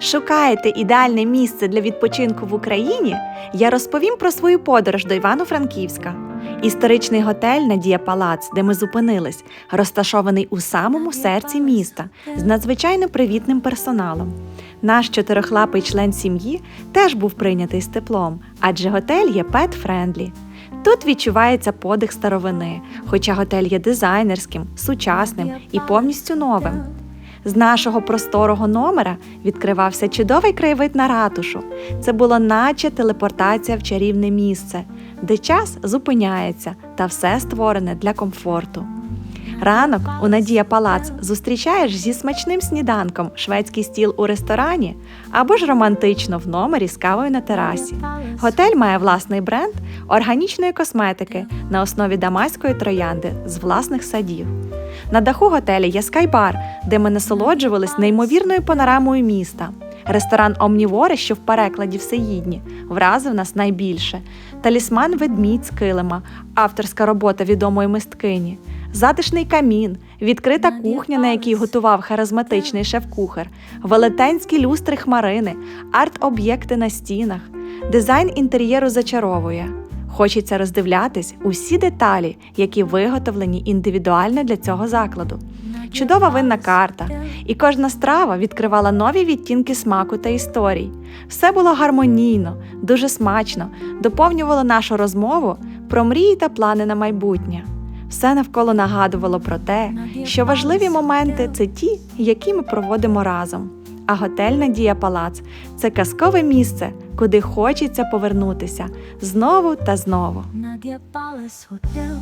Шукаєте ідеальне місце для відпочинку в Україні? Я розповім про свою подорож до Івано-Франківська. Історичний готель Надія Палац, де ми зупинились, розташований у самому серці міста з надзвичайно привітним персоналом. Наш чотирихлапий член сім'ї теж був прийнятий з теплом, адже готель є pet-friendly. Тут відчувається подих старовини, хоча готель є дизайнерським, сучасним і повністю новим. З нашого просторого номера відкривався чудовий краєвид на ратушу. Це було наче телепортація в чарівне місце, де час зупиняється та все створене для комфорту. Ранок у Надія Палац зустрічаєш зі смачним сніданком шведський стіл у ресторані або ж романтично в номері з кавою на терасі. Готель має власний бренд органічної косметики на основі дамаської троянди з власних садів. На даху готеля є скайбар, де ми насолоджувались неймовірною панорамою міста. Ресторан Омнівори, що в перекладі всеїдні, вразив нас найбільше. Талісман ведмідь з килима, авторська робота відомої мисткині, затишний камін, відкрита кухня, на якій готував харизматичний шеф-кухар, велетенські люстри хмарини, арт-об'єкти на стінах. Дизайн інтер'єру зачаровує. Хочеться роздивлятись усі деталі, які виготовлені індивідуально для цього закладу. Чудова винна карта, і кожна страва відкривала нові відтінки смаку та історій. Все було гармонійно, дуже смачно, доповнювало нашу розмову про мрії та плани на майбутнє. Все навколо нагадувало про те, що важливі моменти це ті, які ми проводимо разом. А готель Надія Палац це казкове місце, куди хочеться повернутися знову та знову. Надія Палас Hotel.